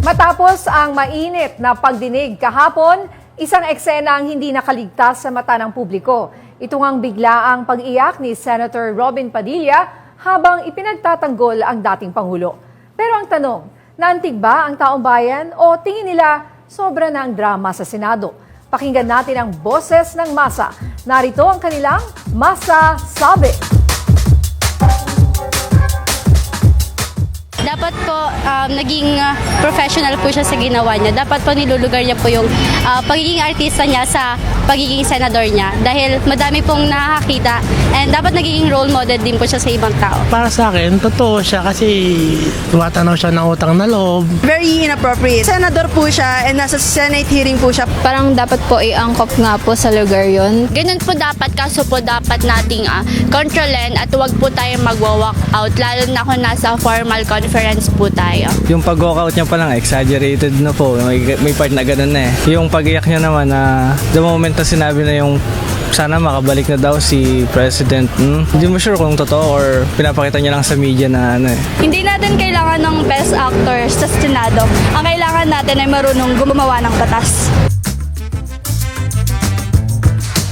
Matapos ang mainit na pagdinig kahapon, isang eksena ang hindi nakaligtas sa mata ng publiko. Ito ngang biglaang pag-iyak ni Senator Robin Padilla habang ipinagtatanggol ang dating Pangulo. Pero ang tanong, naantig ba ang taong bayan o tingin nila sobra na ang drama sa Senado? Pakinggan natin ang boses ng masa. Narito ang kanilang Masa Sabi. Dapat po um, naging uh, professional po siya sa ginawa niya. Dapat po nilulugar niya po yung uh, pagiging artista niya sa pagiging senador niya. Dahil madami pong nakakita and dapat nagiging role model din po siya sa ibang tao. Para sa akin, totoo siya kasi tumatanaw siya ng utang na loob. Very inappropriate. Senador po siya and nasa Senate hearing po siya. Parang dapat po i-angkop nga po sa lugar yon. Ganun po dapat, kaso po dapat nating uh, kontrolin at huwag po tayo magwa-walk out, lalo na kung nasa formal conference po tayo. Yung pag-walkout niya pa lang, exaggerated na po. May, may part na ganun na eh. Yung pag-iyak niya naman na the moment na sinabi na yung sana makabalik na daw si President. Hmm? Hindi mo sure kung totoo or pinapakita niya lang sa media na ano eh. Hindi natin kailangan ng best actor sa Senado. Ang kailangan natin ay marunong gumawa ng batas.